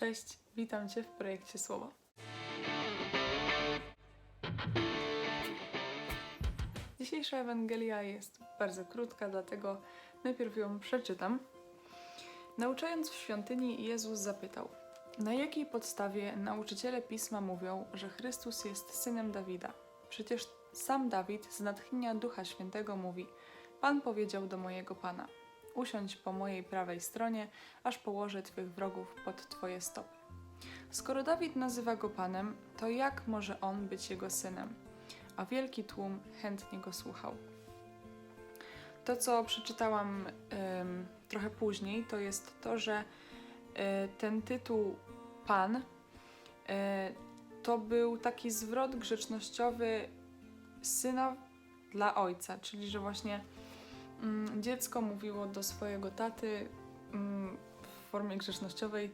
Cześć, witam Cię w projekcie Słowo. Dzisiejsza Ewangelia jest bardzo krótka, dlatego najpierw ją przeczytam. Nauczając w świątyni, Jezus zapytał: Na jakiej podstawie nauczyciele pisma mówią, że Chrystus jest synem Dawida? Przecież sam Dawid z natchnienia Ducha Świętego mówi: Pan powiedział do mojego pana: Usiądź po mojej prawej stronie, aż położę twych wrogów pod twoje stopy. Skoro Dawid nazywa go panem, to jak może on być jego synem? A wielki tłum chętnie go słuchał. To, co przeczytałam em, trochę później, to jest to, że e, ten tytuł Pan e, to był taki zwrot grzecznościowy syna dla ojca, czyli że właśnie dziecko mówiło do swojego taty mm, w formie grzecznościowej,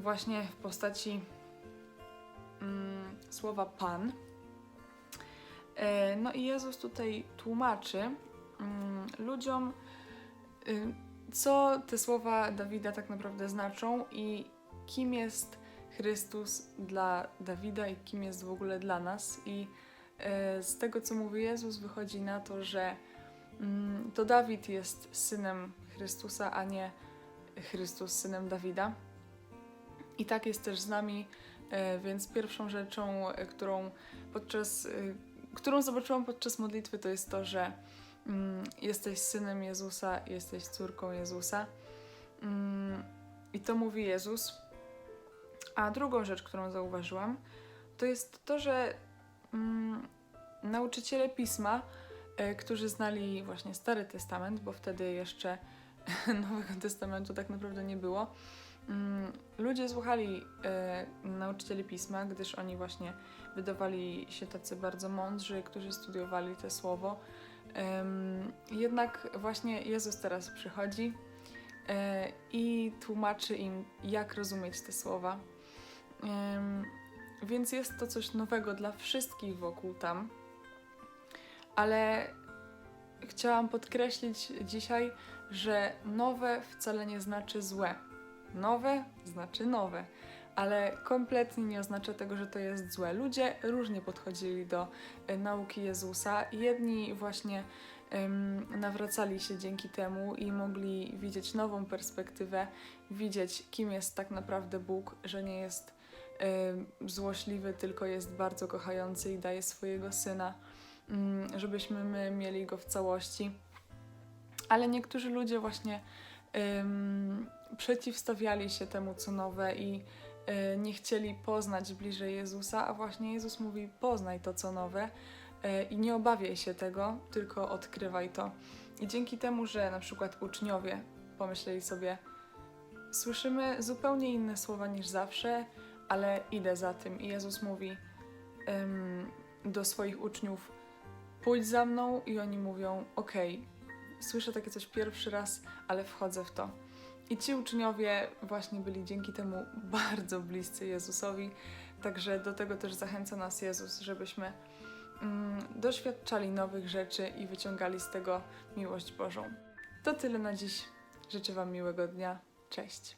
właśnie w postaci mm, słowa Pan. E, No i Jezus tutaj tłumaczy mm, ludziom, y, co te słowa Dawida tak naprawdę znaczą i kim jest Chrystus dla Dawida i kim jest w ogóle dla nas. I e, z tego, co mówi Jezus, wychodzi na to, że mm, to Dawid jest synem Chrystusa, a nie Chrystus synem Dawida. I tak jest też z nami, e, więc pierwszą rzeczą, e, którą podczas, e, którą zobaczyłam podczas modlitwy, to jest to, że mm, jesteś synem Jezusa, jesteś córką Jezusa. Mm, I to mówi Jezus. A drugą rzecz, którą zauważyłam, to jest to, że mm, nauczyciele pisma, którzy znali właśnie Stary Testament, bo wtedy jeszcze Nowego Testamentu tak naprawdę nie było, mm, ludzie słuchali e, nauczycieli pisma, gdyż oni właśnie wydawali się tacy bardzo mądrzy, którzy studiowali to słowo. Jednak właśnie Jezus teraz przychodzi e, i tłumaczy im, jak rozumieć te słowa. Więc jest to coś nowego dla wszystkich wokół tam. Ale chciałam podkreślić dzisiaj, że nowe wcale nie znaczy złe. Nowe znaczy nowe, ale kompletnie nie oznacza tego, że to jest złe. Ludzie różnie podchodzili do e, nauki Jezusa. Jedni właśnie em, nawracali się dzięki temu i mogli widzieć nową perspektywę, widzieć, kim jest tak naprawdę Bóg, że nie jest złośliwy, tylko jest bardzo kochający i daje swojego syna, żebyśmy my mieli go w całości. Ale niektórzy ludzie właśnie em, przeciwstawiali się temu, co nowe i e, nie chcieli poznać bliżej Jezusa, a właśnie Jezus mówi: poznaj to, co nowe e, i nie obawiaj się tego, tylko odkrywaj to. I dzięki temu, że na przykład uczniowie pomyśleli sobie, słyszymy zupełnie inne słowa niż zawsze, ale idę za tym. I Jezus mówi em, do swoich uczniów: pójdź za mną, i oni mówią: okej, słyszę takie coś pierwszy raz, ale wchodzę w to. I ci uczniowie właśnie byli dzięki temu bardzo bliscy Jezusowi, także do tego też zachęca nas Jezus, żebyśmy mm, doświadczali nowych rzeczy i wyciągali z tego miłość Bożą. To tyle na dziś. Życzę Wam miłego dnia. Cześć.